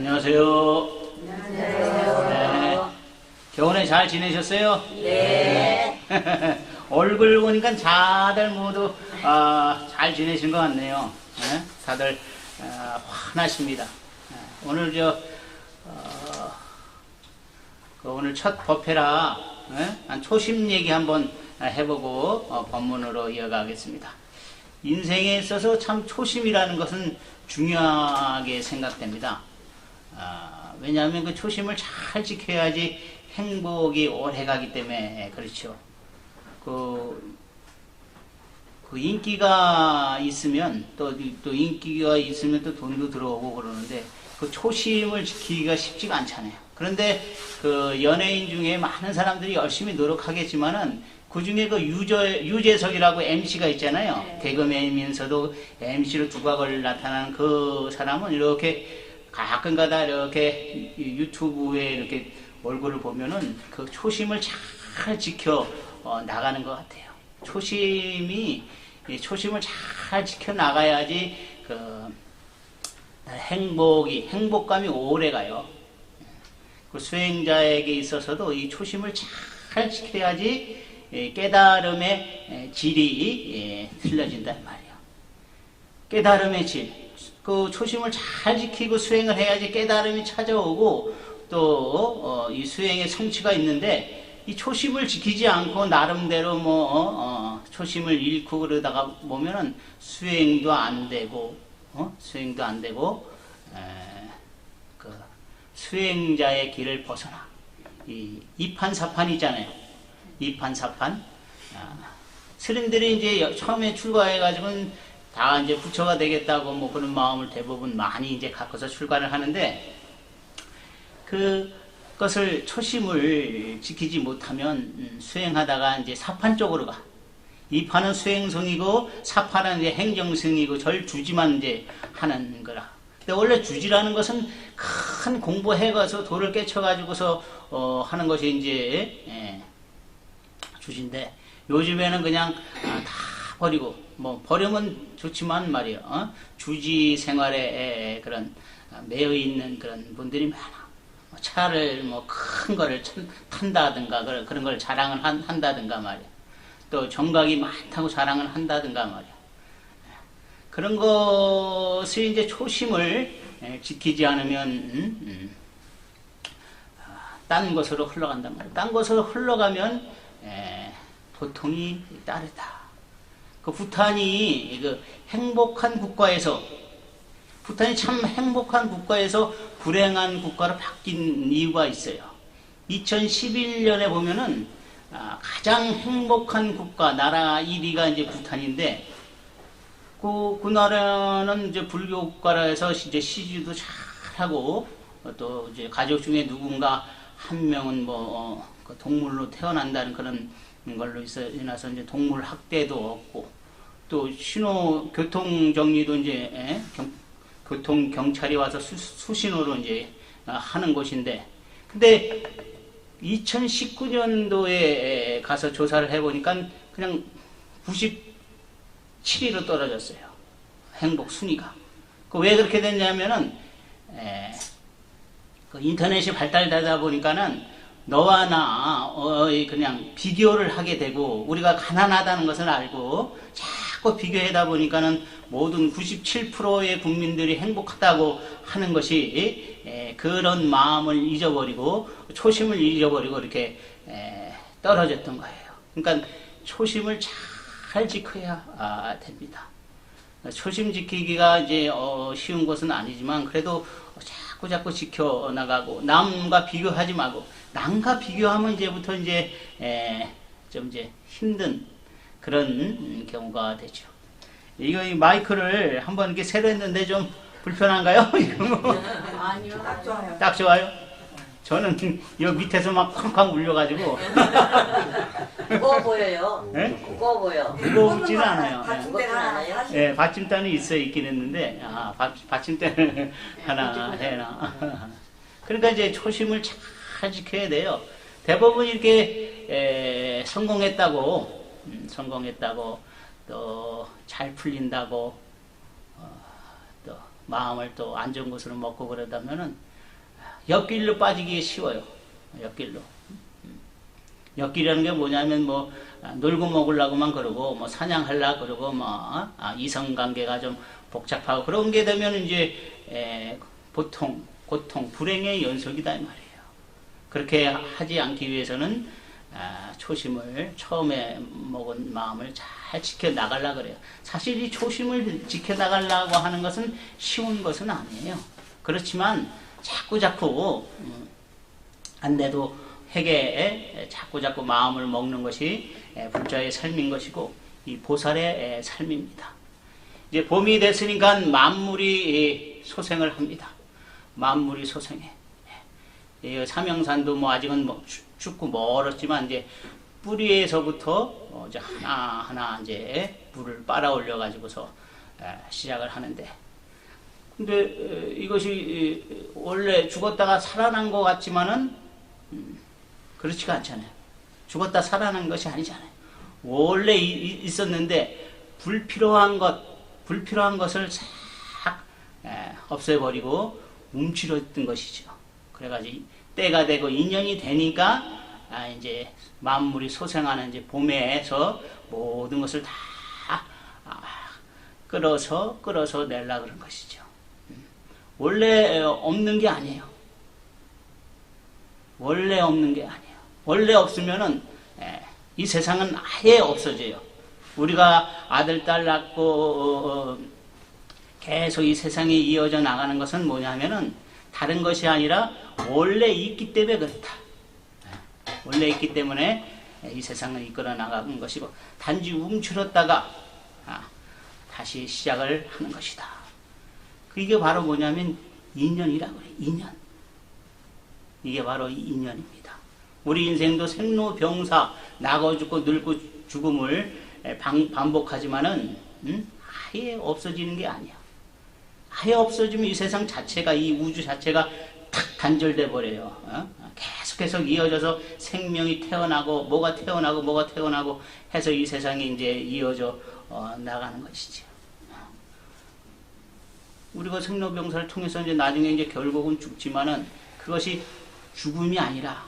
안녕하세요. 안녕하세요. 네. 겨울에 잘 지내셨어요? 네. 얼굴 보니까 다들 모두 아, 잘 지내신 것 같네요. 네? 다들 아, 환하십니다. 네. 오늘 저 어, 그 오늘 첫 법회라 네? 한 초심 얘기 한번 해보고 어, 법문으로 이어가겠습니다. 인생에 있어서 참 초심이라는 것은 중요하게 생각됩니다. 아, 왜냐하면 그 초심을 잘 지켜야지 행복이 오래 가기 때문에 그렇죠. 그, 그 인기가 있으면 또, 또 인기가 있으면 또 돈도 들어오고 그러는데 그 초심을 지키기가 쉽지가 않잖아요. 그런데 그 연예인 중에 많은 사람들이 열심히 노력하겠지만은 그 중에 그 유저, 유재석이라고 MC가 있잖아요. 네. 개그맨이면서도 MC로 두각을 나타나는 그 사람은 이렇게 가끔 가다 이렇게 유- 유튜브에 이렇게 얼굴을 보면은 그 초심을 잘 지켜 어, 나가는 것 같아요. 초심이 이 초심을 잘 지켜 나가야지 그 행복이 행복감이 오래 가요. 그 수행자에게 있어서도 이 초심을 잘 지켜야지 예, 깨달음의 예, 질이 예, 틀려진단 말이에요. 깨달음의 질. 그 초심을 잘 지키고 수행을 해야지 깨달음이 찾아오고 또이 수행의 성취가 있는데 이 초심을 지키지 않고 나름대로 뭐 어, 어, 초심을 잃고 그러다가 보면은 수행도 안 되고 어? 수행도 안 되고 에, 그 수행자의 길을 벗어나 이 이판사판 있잖아요. 이판사판. 아, 스님들이 이제 여- 처음에 출가해가지고는 다 이제 부처가 되겠다고 뭐 그런 마음을 대부분 많이 이제 갖고서 출가를 하는데 그것을 초심을 지키지 못하면 음, 수행하다가 이제 사판 쪽으로 가. 이 판은 수행성이고 사판은 이제 행정성이고 절 주지만 이제 하는 거라. 근데 원래 주지라는 것은 큰 공부해 가서 돌을 깨쳐 가지고서 어, 하는 것이 이제 예, 주진데 요즘에는 그냥 아, 다 버리고 뭐 버리면 좋지만 말이에요. 어? 주지 생활에 에, 그런 아, 매여 있는 그런 분들이 많아. 뭐 차를 뭐 큰 거를 찬- 탄다든가 그런 걸 자랑을 한, 한다든가 말이야. 또 정각이 많다고 자랑을 한다든가 말이야. 그런 것이 이제 초심을 에, 지키지 않으면 음, 음, 아, 딴 것으로 흘러간단 말이야. 딴 것으로 흘러가면 에, 보통이 따르다. 그 부탄이 그 행복한 국가에서 부탄이 참 행복한 국가에서 불행한 국가로 바뀐 이유가 있어요. 2011년에 보면은 아, 가장 행복한 국가 나라 1위가 이제 부탄인데 그, 그 나라는 이제 불교 국가라 해서 이제 시주도 잘하고 어, 또 이제 가족 중에 누군가 한 명은 뭐 어, 그 동물로 태어난다는 그런 걸로 있어 나서 이제 동물 학대도 없고 또 신호 교통 정리도 이제 예, 경, 교통 경찰이 와서 수, 수신호로 이제 아, 하는 곳인데 근데 2019년도에 가서 조사를 해보니까 그냥 97위로 떨어졌어요. 행복 순위가. 그 왜 그렇게 됐냐면은 에, 그 인터넷이 발달되다 보니까는 너와 나 어, 이 그냥 비교를 하게 되고 우리가 가난하다는 것을 알고 자꾸 비교하다 보니까는 모든 97%의 국민들이 행복하다고 하는 것이 에, 그런 마음을 잊어버리고 초심을 잊어버리고 이렇게 에, 떨어졌던 거예요. 그러니까 초심을 잘 지켜야 아, 됩니다. 초심 지키기가 이제 어, 쉬운 것은 아니지만 그래도 자꾸 자꾸 지켜 나가고 남과 비교하지 말고 남과 비교하면 이제부터 이제 에, 좀 이제 힘든 그런 음, 경우가 되죠. 이거 이 마이크를 한번 이렇게 새로 했는데 좀 불편한가요? 이거 뭐 아니요. 딱 좋아요. 딱 좋아요. 저는 여 밑에서 막 쾅쾅 울려가지고 무거워 보여요. 예? 무거워 보여. 무겁지는 않아요. 예. 받침대가 하나 않아요? 사실 예, 받침대는 있어 있긴 했는데 아, 받, 받침대를 하나 해놔. 그러니까 이제 초심을 잘 지켜야 돼요. 대부분 이렇게 에, 성공했다고 음, 성공했다고 또 잘 풀린다고 어, 또 마음을 또 안전 곳으로 먹고 그러다면은 옆길로 빠지기 쉬워요. 옆길로. 옆길이라는 게 뭐냐면 뭐 아, 놀고 먹으려고만 그러고 뭐 사냥하려 그러고 뭐 아, 이성 관계가 좀 복잡하고 그런 게 되면 이제 에, 보통 고통 불행의 연속이다 이 말이에요. 그렇게 하지 않기 위해서는 아, 초심을 처음에 먹은 마음을 잘 지켜 나가려 그래요. 사실 이 초심을 지켜 나가려고 하는 것은 쉬운 것은 아니에요. 그렇지만 자꾸 자꾸 음, 안 돼도 회개에 자꾸 자꾸 마음을 먹는 것이 에, 불자의 삶인 것이고 이 보살의 에, 삶입니다. 이제 봄이 됐으니까 만물이 이, 소생을 합니다. 만물이 소생해. 이 삼형산도 뭐 아직은 뭐 춥- 춥고 멀었지만 이제 뿌리에서부터 어 이제 하나 하나 이제 물을 빨아 올려 가지고서 시작을 하는데 근데 에, 이것이 이, 원래 죽었다가 살아난 것 같지만은 음, 그렇지가 않잖아요. 죽었다 살아난 것이 아니잖아요. 원래 있었는데 불필요한 것 불필요한 것을 싹 에, 없애버리고 움츠렸던 것이죠. 그래가지고 때가 되고 인연이 되니까 아, 이제 만물이 소생하는 이제 봄에서 모든 것을 다 아, 끌어서 끌어서 내려 그런 것이죠. 음. 원래 어, 없는 게 아니에요. 원래 없는 게 아니에요. 원래 없으면은 에, 이 세상은 아예 없어져요. 우리가 아들 딸 낳고 어, 어, 계속 이 세상이 이어져 나가는 것은 뭐냐면은 다른 것이 아니라 원래 있기 때문에 그렇다. 예, 원래 있기 때문에 이 세상을 이끌어 나가는 것이고 단지 움츠렸다가 아, 다시 시작을 하는 것이다. 그게 바로 뭐냐면 인연이라고 그래. 인연. 이게 바로 이 인연입니다. 우리 인생도 생로병사 나고 죽고 늙고 죽음을 반복하지만은 음? 아예 없어지는 게 아니야. 아예 없어지면 이 세상 자체가 이 우주 자체가 탁 단절돼 버려요. 어? 계속 계속 이어져서 생명이 태어나고 뭐가 태어나고 뭐가 태어나고 해서 이 세상이 이제 이어져 어, 나가는 것이죠. 우리가 생로병사를 통해서 이제 나중에 이제 결국은 죽지만은 그것이 죽음이 아니라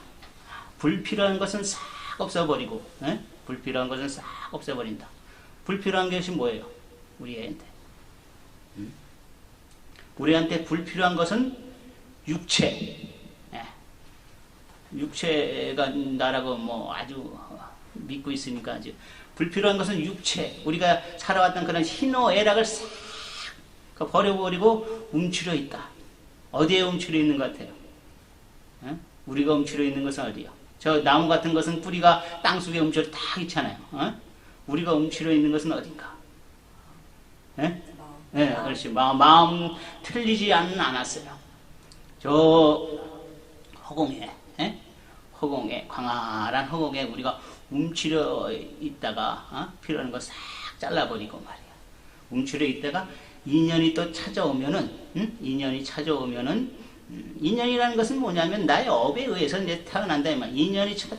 불필요한 것은 싹 없애버리고 예? 불필요한 것은 싹 없애버린다. 불필요한 것이 뭐예요? 우리한테 음? 우리한테 불필요한 것은 육체. 예. 육체가 나라고 뭐 아주 믿고 있으니까 아주 불필요한 것은 육체. 우리가 살아왔던 그런 희노애락을 싹 버려버리고 움츠려 있다. 어디에 움츠려 있는 것 같아요? 예? 우리가 움츠려 있는 것은 어디요? 저 나무 같은 것은 뿌리가 땅 속에 움츠려 딱 있잖아요. 어? 우리가 움츠려 있는 것은 어딘가? 예? 네, 그렇지. 마음, 마음 틀리지 않, 않았어요. 저 허공에, 예? 허공에, 광활한 허공에 우리가 움츠려 있다가, 어? 필요한 거 싹 잘라버리고 말이야. 움츠려 있다가 인연이 또 찾아오면은, 음? 인연이 찾아오면은, 음, 인연이라는 것은 뭐냐면 나의 업에 의해서 이제 태어난다. 인연이 찾,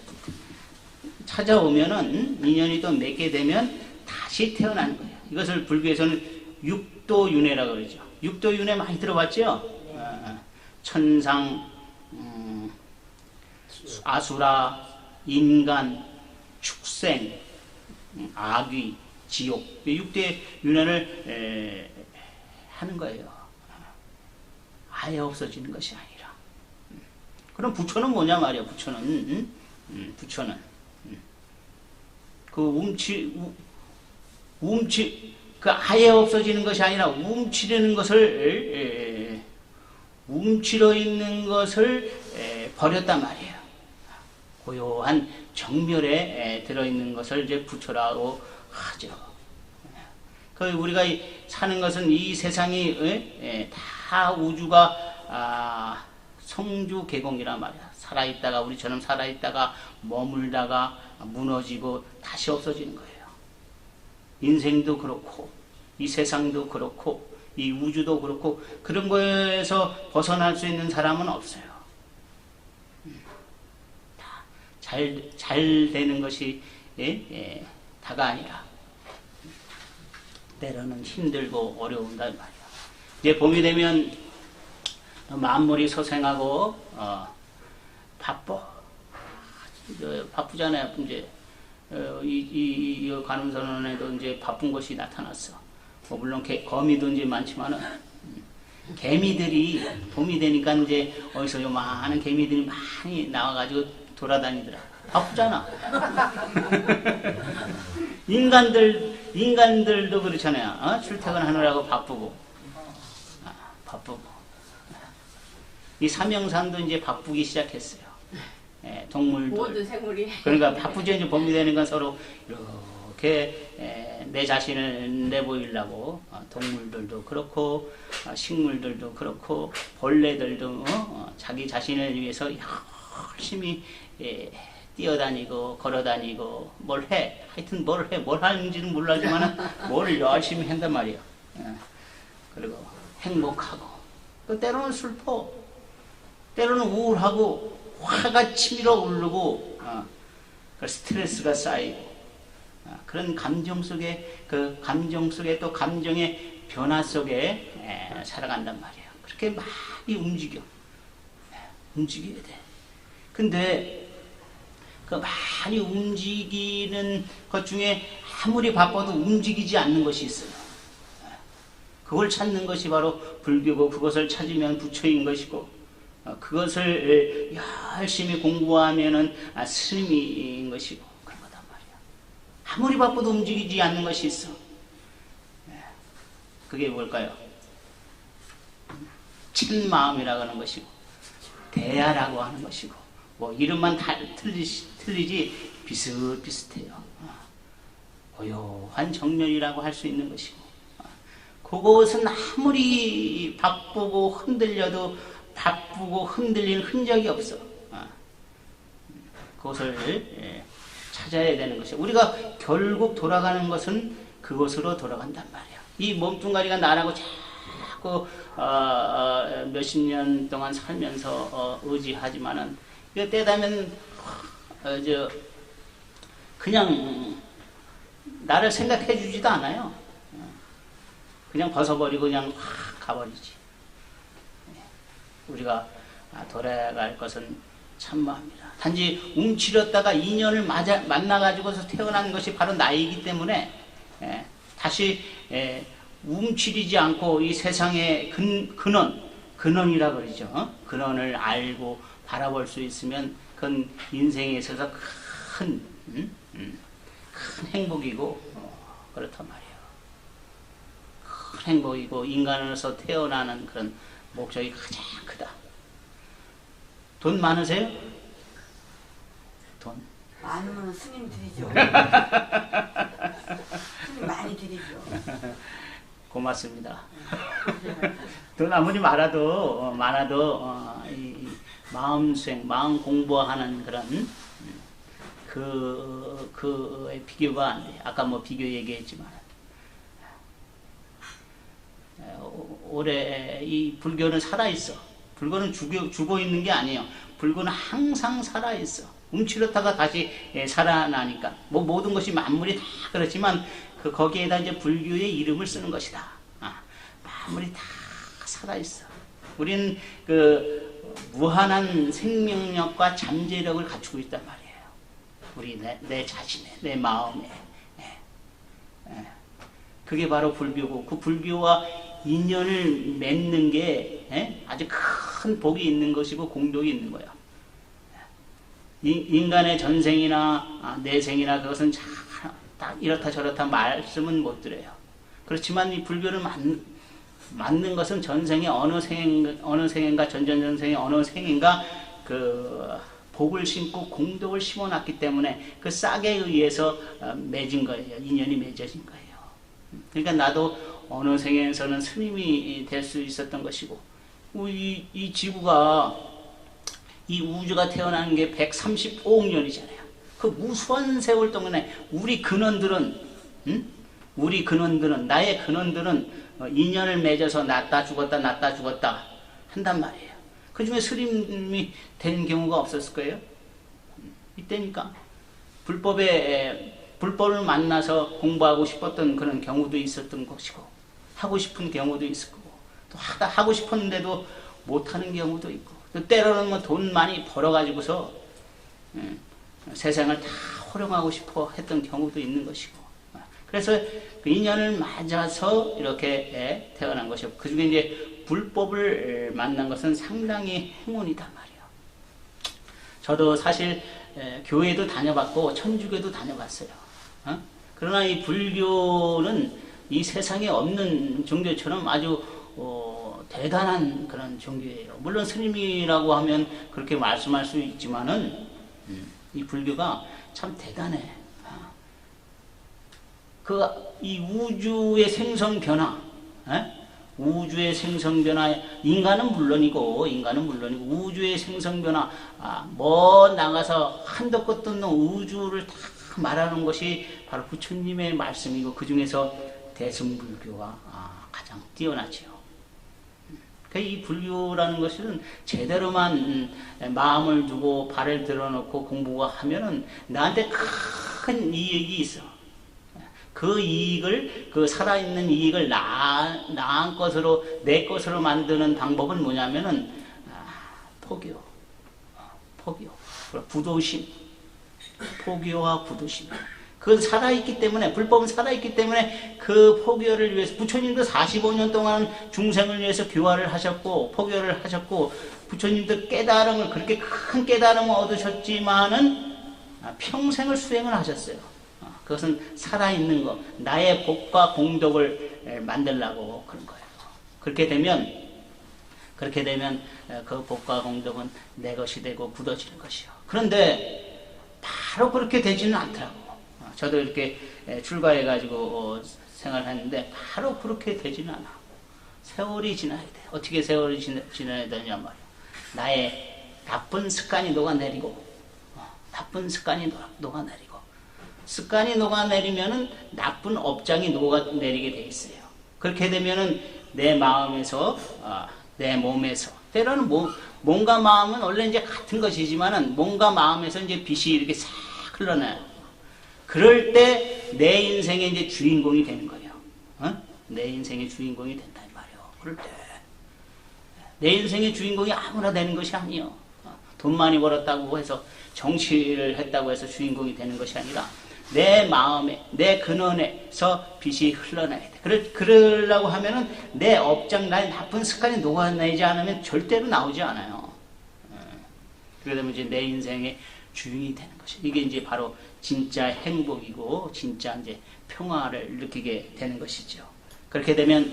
찾아오면은, 음? 인연이 또 맺게 되면 다시 태어나는 거예요. 이것을 불교에서는 육도윤회라고 그러죠. 육도윤회 많이 들어봤죠? 어, 천상, 음, 아수라, 인간, 축생, 음, 악귀, 지옥. 이 육대 윤회를 에, 하는 거예요. 아예 없어지는 것이 아니라. 음. 그럼 부처는 뭐냐 말이야, 부처는. 음? 음, 부처는. 음. 그 움치, 우, 움치, 그 아예 없어지는 것이 아니라 움츠리는 것을 에, 움츠려 있는 것을 에, 버렸단 말이에요. 고요한 정멸에 에, 들어있는 것을 이제 부처라고 하죠. 그 우리가 이 사는 것은 이 세상이 에, 에, 다 우주가 아, 성주 개공이란 말이야. 살아있다가 우리처럼 살아있다가 머물다가 무너지고 다시 없어지는 거예요. 인생도 그렇고 이 세상도 그렇고 이 우주도 그렇고 그런 거에서 벗어날 수 있는 사람은 없어요. 잘, 잘 되는 것이 예? 예, 다가 아니라 때로는 힘들고 어려운단 말이야. 이제 봄이 되면 만물이 소생하고 어, 바빠. 어, 바쁘잖아요. 이제 어, 이, 이, 이 관음선언에도 이제 바쁜 것이 나타났어. 뭐 물론 개, 거미도 이제 많지만은 음, 개미들이 봄이 되니까 이제 어디서 요 많은 개미들이 많이 나와가지고 돌아다니더라. 바쁘잖아. 인간들 인간들도 그렇잖아요. 어? 출퇴근하느라고 바쁘고. 아, 바쁘고 이 삼형산도 이제 바쁘기 시작했어요. 예, 동물들 모든 생물이 그러니까 바쁘죠. 이제 봄이 되는 건 서로 이렇게 에, 내 자신을 내보이려고 어, 동물들도 그렇고 어, 식물들도 그렇고 벌레들도 어, 어, 자기 자신을 위해서 열심히 예, 뛰어다니고 걸어다니고 뭘 해. 하여튼 뭘 해. 뭘 하는지는 몰라지만 뭘 열심히 한단 말이야. 예. 그리고 행복하고 또 때로는 슬퍼 때로는 우울하고 화가 치밀어 오르고 어, 그 스트레스가 쌓이고 어, 그런 감정 속에 그 감정 속에 또 감정의 변화 속에 에, 살아간단 말이에요. 그렇게 많이 움직여 에, 움직여야 돼. 근데 그 많이 움직이는 것 중에 아무리 바빠도 움직이지 않는 것이 있어요. 그걸 찾는 것이 바로 불교고 그것을 찾으면 부처인 것이고 어, 그것을 열심히 공부하면은 아, 스님인 것이고 그런 거단 말이야. 아무리 바빠도 움직이지 않는 것이 있어. 예. 그게 뭘까요? 친 마음이라고 하는 것이고 대야라고 하는 것이고 뭐 이름만 다 틀리, 틀리지 비슷비슷해요. 어. 고요한 정렬이라고 할 수 있는 것이고 어. 그것은 아무리 바쁘고 흔들려도 바쁘고 흔들린 흔적이 없어. 어. 그것을 예, 찾아야 되는 것이 우리가 결국 돌아가는 것은 그곳으로 돌아간단 말이야. 이 몸뚱아리가 나라고 자꾸 어, 어, 몇십 년 동안 살면서 어, 의지하지만은 이거 때다면 어, 저 그냥 나를 생각해 주지도 않아요. 어. 그냥 벗어버리고 그냥 확 가버리지. 우리가 아, 돌아갈 것은 참모합니다. 단지 움츠렸다가 인연을 맞아, 만나가지고서 태어난 것이 바로 나이기 때문에 예, 다시 예, 움츠리지 않고 이 세상의 근, 근원, 근원이라 그러죠. 어? 근원을 알고 바라볼 수 있으면 그건 인생에 있어서 큰, 음? 음, 큰 행복이고 어, 그렇단 말이에요. 큰 행복이고 인간으로서 태어나는 그런 목적이 가장 크다. 돈 많으세요? 돈. 많으면 스님 드리죠. 스님 많이 드리죠. 고맙습니다. 돈 아무리 많아도 어, 많아도 어, 마음 수행, 마음 공부하는 그런 음, 그 그의 비교가 안 돼. 아까 뭐 비교 얘기했지만 올해 이 불교는 살아 있어. 불교는 죽어 죽어 있는 게 아니에요. 불교는 항상 살아 있어. 움츠렸다가 다시 예, 살아나니까 뭐 모든 것이 만물이 다 그렇지만 그 거기에다 이제 불교의 이름을 쓰는 것이다. 아, 만물이 다 살아 있어. 우리는 그 무한한 생명력과 잠재력을 갖추고 있단 말이에요. 우리 내, 내 자신의 내 마음에. 예. 예. 그게 바로 불교고 그 불교와 인연을 맺는 게 예? 아주 큰 복이 있는 것이고 공덕이 있는 거야. 인- 인간의 전생이나 아, 내생이나 그것은 자, 딱 이렇다 저렇다 말씀은 못 드려요. 그렇지만 이 불교를 맞, 맞는 것은 전생에 어느 생 어느 생인가 전전전생에 어느 생인가 그 복을 심고 공덕을 심어놨기 때문에 그 싹에 의해서 어, 맺은 거예요. 인연이 맺어진 거예요. 그러니까 나도 어느 생에서는 스님이 될 수 있었던 것이고 이, 이 지구가 이 우주가 태어난 게 135억 년이잖아요. 그 무수한 세월 동안에 우리 근원들은 응? 우리 근원들은 나의 근원들은 어, 인연을 맺어서 났다 죽었다 났다 죽었다 한단 말이에요. 그 중에 스님이 된 경우가 없었을 거예요. 이때니까 불법에 에, 불법을 만나서 공부하고 싶었던 그런 경우도 있었던 것이고 하고 싶은 경우도 있을 거고 또 하다 하고 싶었는데도 못하는 경우도 있고 또 때로는 뭐 돈 많이 벌어가지고서 음, 세상을 다 활용하고 싶어 했던 경우도 있는 것이고 그래서 그 인연을 맞아서 이렇게 예, 태어난 것이고 그 중에 이제 불법을 에, 만난 것은 상당히 행운이다 말이에요. 저도 사실 에, 교회도 다녀봤고 천주교도 다녀봤어요. 어? 그러나 이 불교는 이 세상에 없는 종교처럼 아주 어, 대단한 그런 종교예요. 물론 스님이라고 하면 그렇게 말씀할 수 있지만은 음, 이 불교가 참 대단해. 그이 우주의 생성 변화, 에? 우주의 생성 변화, 인간은 물론이고 인간은 물론이고 우주의 생성 변화, 아, 뭐 나가서 한도 끝도 없는 우주를 다 말하는 것이 바로 부처님의 말씀이고 그 중에서 대승불교가 아, 가장 뛰어나지요. 그이 불교라는 것은 제대로만 음, 마음을 두고 발을 들어놓고 공부가 하면은 나한테 큰 이익이 있어. 그 이익을 그 살아있는 이익을 나 나한 것으로 내 것으로 만드는 방법은 뭐냐면은 아, 포교, 어, 포교, 그리고 부도심, 포교와 부도심. 그 살아있기 때문에 불법은 살아있기 때문에 그 포교를 위해서 부처님도 45년 동안 중생을 위해서 교화를 하셨고 포교를 하셨고 부처님도 깨달음을 그렇게 큰 깨달음을 얻으셨지만은 아, 평생을 수행을 하셨어요. 어, 그것은 살아있는 것, 나의 복과 공덕을 에, 만들라고 그런 거예요. 그렇게 되면 그렇게 되면 에, 그 복과 공덕은 내 것이 되고 굳어지는 것이요. 그런데 바로 그렇게 되지는 않더라고. 어, 저도 이렇게 에, 출가해가지고 어, 생활했는데 바로 그렇게 되지는 않아. 세월이 지나야 돼. 어떻게 세월이 지나, 지나야 되냐 말이야. 나의 나쁜 습관이 녹아내리고, 어, 나쁜 습관이 녹아, 녹아내리고, 습관이 녹아내리면은 나쁜 업장이 녹아내리게 돼 있어요. 그렇게 되면은 내 마음에서, 어, 내 몸에서, 때로는 몸, 몸과 마음은 원래 이제 같은 것이지만은 몸과 마음에서 이제 빛이 이렇게 싹 흘러나요. 그럴 때 내 인생의 이제 주인공이 되는 거예요. 어? 내 인생의 주인공이 된다 이 말이에요. 그럴 때. 내 인생의 주인공이 아무나 되는 것이 아니요. 어, 돈 많이 벌었다고 해서 정치를 했다고 해서 주인공이 되는 것이 아니라 내 마음에 내 근원에서 빛이 흘러나야 돼. 그러, 그러려고 하면은 내 업장 나의 나쁜 습관이 녹아내지 않으면 절대로 나오지 않아요. 어, 그러다 이제 내 인생의 주인이 되는 것이 이게 이제 바로 진짜 행복이고 진짜 이제 평화를 느끼게 되는 것이죠. 그렇게 되면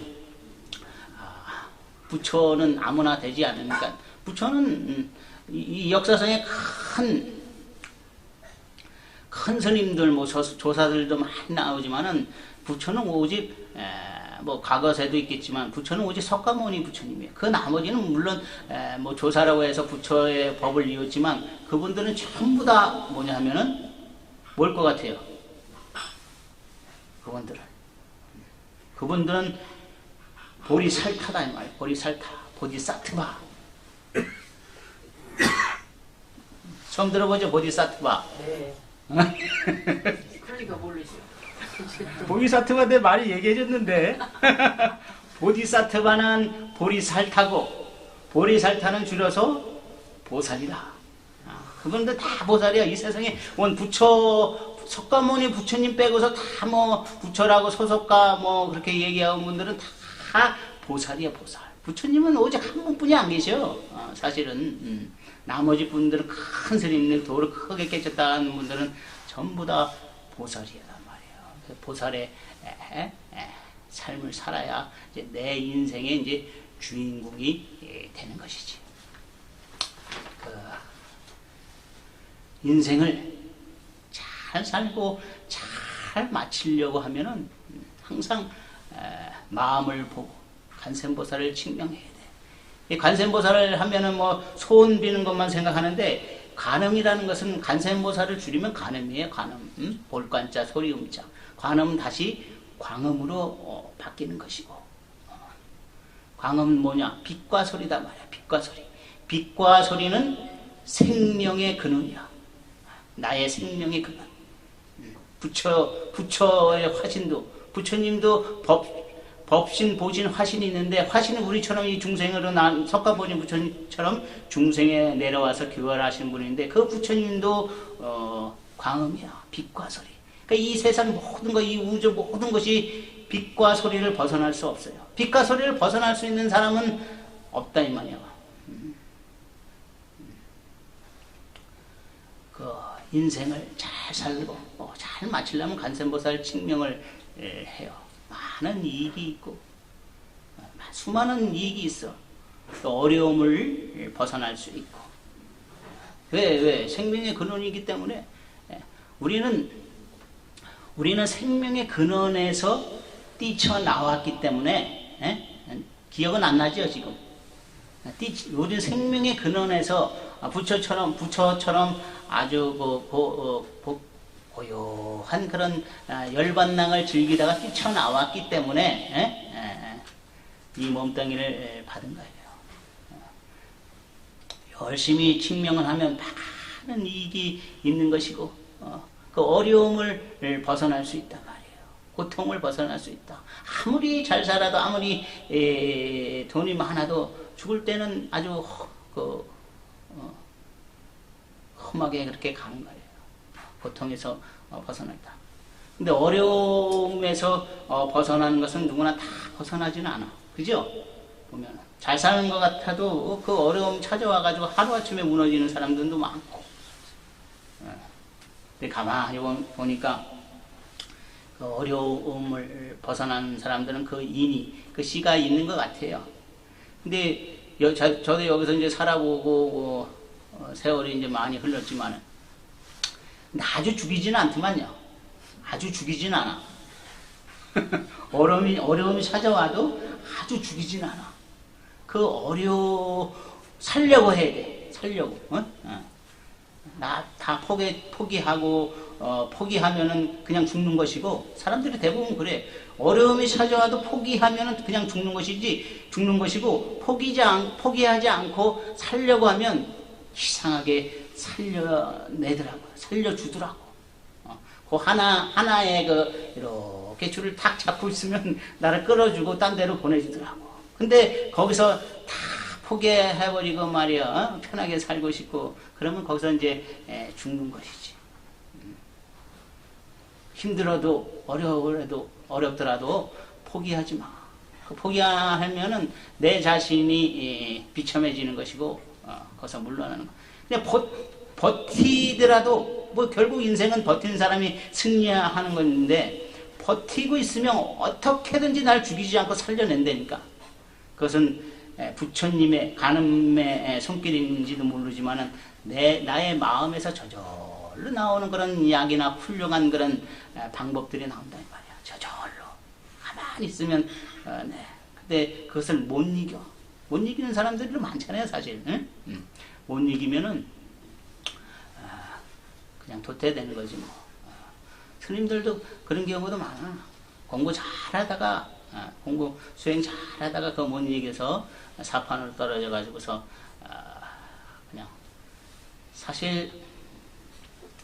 아, 부처는 아무나 되지 않으니까 부처는 음, 이, 이 역사상에 큰 큰 스님들 뭐 조- 조사들도 많이 나오지만은 부처는 오직 에, 뭐 과거세도 있겠지만 부처는 오직 석가모니 부처님이에요. 그 나머지는 물론 에, 뭐 조사라고 해서 부처의 법을 이었지만 그분들은 전부 다 뭐냐 하면은 뭘 것 같아요? 그분들은 그분들은 보리살타다 이 말이에요. 보리살타, 보디사트바. 처음 들어보죠, 보디사트바. 네. 그러니까 모르죠. 보디사트바 내 말이 얘기해줬는데 보디사트바는 보리살타고 보리살타는 줄여서 보살이다. 아, 그분들 다 보살이야. 이 세상에 온 부처 석가모니 부처님 빼고서 다 뭐 부처라고 소속가 뭐 그렇게 얘기하는 분들은 다 보살이야 보살. 부처님은 오직 한 분뿐이 안 계셔. 어, 사실은 음, 나머지 분들은 큰 스님들 도를 크게 깨쳤다 하는 분들은 전부 다 보살이란 말이에요. 그 보살의 에, 에, 삶을 살아야 이제 내 인생의 이제 주인공이 예, 되는 것이지. 그 인생을 잘 살고 잘 마치려고 하면은 항상 에, 마음을 보고 간센보살을. 이 간센보살을 하면은 뭐 소원 비는 것만 생각하는데 간음이라는 것은 간센보살을 줄이면 간음이에요. 간음. 음? 볼관자 소리음자. 관음은 다시 광음으로 어, 바뀌는 것이고. 어. 광음은 뭐냐? 빛과 소리다 말이야. 빛과 소리. 빛과 소리는 생명의 근원이야. 나의 생명의 근원. 음. 부처 부처의 화신도 부처님도 법 법신, 보신, 화신이 있는데 화신은 우리처럼 이 중생으로 난 석가보신 부처님처럼 중생에 내려와서 교활하신 분인데 그 부처님도 어, 광음이야 빛과 소리. 그러니까 이 세상 모든 것, 이 우주 모든 것이 빛과 소리를 벗어날 수 없어요. 빛과 소리를 벗어날 수 있는 사람은 없다 이 말이야. 음. 그 인생을 잘 살고 어, 잘 마치려면 간센보살 칭명을 에, 해요. 많은 이익이 있고 어, 수많은 이익이 있어. 또 어려움을 벗어날 수 있고 왜 왜 생명의 근원이기 때문에 예, 우리는 우리는 생명의 근원에서 뛰쳐 나왔기 때문에 예? 기억은 안 나죠 지금 뛰- 우리 생명의 근원에서 아, 부처처럼 부처처럼 아주 그 고, 어, 고, 고요한 그런 아, 열반랑을 즐기다가 뛰쳐나왔기 때문에 예? 예, 이 몸뚱이를 예, 받은 거예요. 열심히 칭명을 하면 많은 이익이 있는 것이고 어, 그 어려움을 예, 벗어날 수 있단 말이에요. 고통을 벗어날 수 있다. 아무리 잘 살아도 아무리 에, 돈이 많아도 죽을 때는 아주 허- 그 어, 험하게 그렇게 가는 거예요. 고통에서 어, 벗어났다. 근데 어려움에서 어, 벗어나는 것은 누구나 다 벗어나지는 않아. 그죠? 보면 잘 사는 것 같아도 그 어려움 찾아와가지고 하루아침에 무너지는 사람들도 많고. 예. 근데 가만히 보- 보니까 그 어려움을 벗어난 사람들은 그 인이, 그 씨가 있는 것 같아요. 근데 여, 저, 저도 여기서 이제 살아보고 어, 세월이 이제 많이 흘렀지만은 아주 죽이지는 않더만요. 아주 죽이지는 않아. 어려움이 어려움이 찾아와도 아주 죽이지는 않아. 그 어려 살려고 해야 돼. 살려고. 어? 나다 포기 포기하고 어, 포기하면은 그냥 죽는 것이고 사람들이 대부분 그래. 어려움이 찾아와도 포기하면은 그냥 죽는 것이지 죽는 것이고 포기지 않 포기하지 않고 살려고 하면 이상하게 살려내더라고요. 살려주더라고. 어, 그 하나 하나의 그 이렇게 줄을 탁 잡고 있으면 나를 끌어주고 딴 데로 보내주더라고. 근데 거기서 다 포기해버리고 말이야 어? 편하게 살고 싶고 그러면 거기서 이제 에, 죽는 것이지. 음. 힘들어도 어려워도 어렵더라도 포기하지 마. 그 포기하면은 내 자신이 예, 비참해지는 것이고 어, 거기서 물러나는 거. 근데 버, 버티더라도 뭐 결국 인생은 버티는 사람이 승리하는 건데 버티고 있으면 어떻게든지 날 죽이지 않고 살려낸다니까. 그것은 에, 부처님의 가늠의 손길인지도 모르지만은 내 나의 마음에서 저절로 나오는 그런 약이나 훌륭한 그런 에, 방법들이 나온다 이 말이야. 저절로 가만히 있으면 어, 네. 근데 그것을 못 이겨. 못 이기는 사람들이 많잖아요, 사실. 응? 음. 못 이기면은 아, 그냥 도태되는 거지 뭐. 아, 스님들도 그런 경우도 많아. 공부 잘하다가 아, 공부 수행 잘하다가 그 못 이겨서 사판으로 떨어져 가지고서 아, 그냥 사실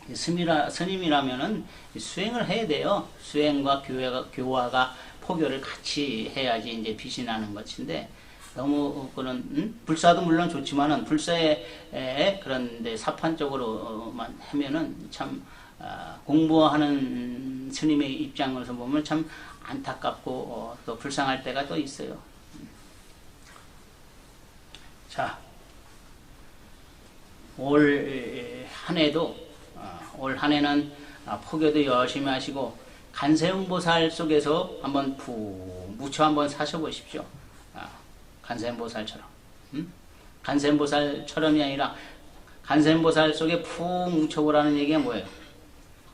이 스미라, 스님이라면은 이 수행을 해야 돼요. 수행과 교회가, 교화가 포교를 같이 해야지 이제 빛이 나는 것인데 너무 그런 음? 불사도 물론 좋지만은 불사에 에, 그런데 사판적으로만 하면은 참 아, 공부하는 스님의 입장으로서 보면 참 안타깝고 어, 또 불쌍할 때가 또 있어요. 자, 올 한 해도 어, 올한 해는 아, 포교도 열심히 하시고 간세음보살 속에서 한번 푹 묻혀 한번 사셔보십시오. 아, 간세음보살처럼. 음? 간세음보살처럼이 아니라 간세음보살 속에 푹 묻혀보라는 얘기가 뭐예요?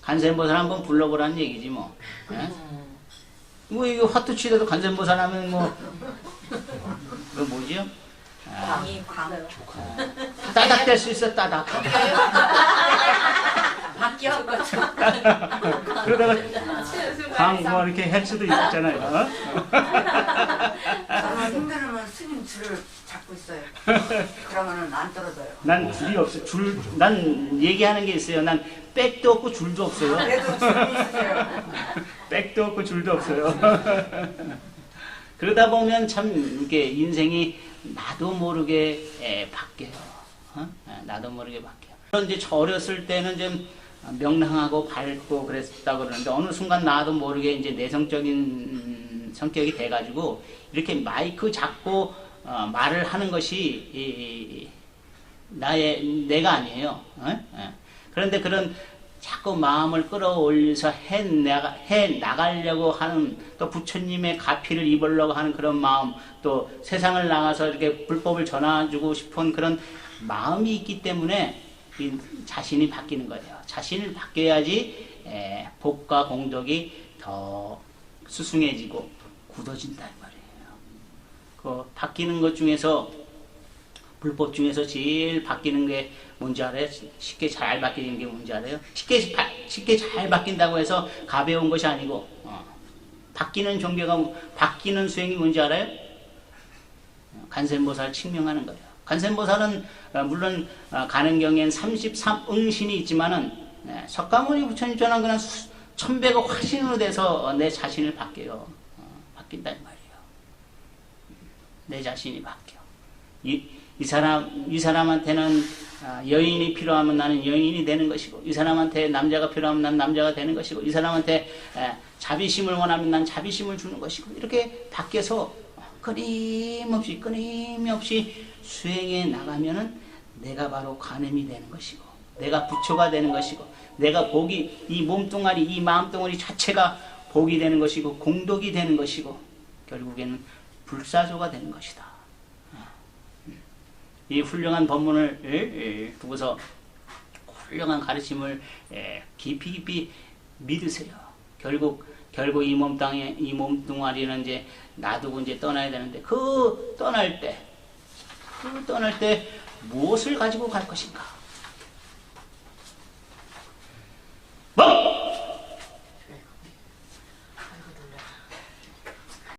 간세음보살 한번 불러보라는 얘기지 뭐. 예? 뭐 이거 화투 치더라도 간세음보살 하면 뭐 그거 뭐지요? 아, 광이 광. 따닥 될 수 있어 따닥. 바뀌어 거죠. 그러다가 광뭐 이렇게 할 수도 있잖아요. 어? 저는 힘들으면 스님 줄을 잡고 있어요. 그러면은 안 떨어져요. 난 줄이 없어. 줄, 난 얘기하는 게 있어요. 난 백도 없고 줄도 없어요. 그래도 줄이 있어요. 백도 없고 줄도 없어요. 그러다 보면 참 이게 인생이 나도 모르게 에, 바뀌어요. 어? 에, 나도 모르게 바뀌어요. 그런 이제 저 어렸을 때는 좀 명랑하고 밝고 그랬다고 그러는데 어느 순간 나도 모르게 이제 내성적인 음, 성격이 돼가지고 이렇게 마이크 잡고 어, 말을 하는 것이 이- 이- 나의 내가 아니에요. 어? 예. 그런데 그런 자꾸 마음을 끌어올려서 해 나가 해 나가려고 하는 또 부처님의 가피를 입으려고 하는 그런 마음 또 세상을 나가서 이렇게 불법을 전해주고 싶은 그런 마음이 있기 때문에 이 자신이 바뀌는 거예요. 자신을 바뀌어야지 에, 복과 공덕이 더 수승해지고 굳어진다 이 말이에요. 그 바뀌는 것 중에서 불법 중에서 제일 바뀌는 게 뭔지 알아요? 쉽게 잘 바뀌는 게 뭔지 알아요? 쉽게 바- 쉽게 잘 바뀐다고 해서 가벼운 것이 아니고 어, 바뀌는 종교가 뭐- 바뀌는 수행이 뭔지 알아요? 어, 간센보살 칭명하는 거예요. 간센보살은 어, 물론 어, 가는 경엔 33응신이 있지만은 네, 석가모니 부처님 전한 그냥 수- 천배가 화신으로 돼서 어, 내 자신을 바뀌어요. 어, 바뀐다 이 말이에요. 내 자신이 바뀌어. 이, 이 사람, 이 사람한테는 아, 여인이 필요하면 나는 여인이 되는 것이고, 이 사람한테 남자가 필요하면 난 남자가 되는 것이고, 이 사람한테 에, 자비심을 원하면 난 자비심을 주는 것이고, 이렇게 바뀌어서 끊임없이, 끊임없이 수행해 나가면은 내가 바로 관음이 되는 것이고, 내가 부처가 되는 것이고, 내가 복이, 이 몸뚱아리, 이 마음덩어리 자체가 복이 되는 것이고, 공덕이 되는 것이고, 결국에는 불사조가 되는 것이다. 이 훌륭한 법문을 두고서 훌륭한 가르침을 에, 깊이 깊이 믿으세요. 결국 결국 이 몸 땅에 이 몸뚱아리는 이제 놔두고 이제 떠나야 되는데 그 떠날 때 그 떠날 때 무엇을 가지고 갈 것인가? 먹!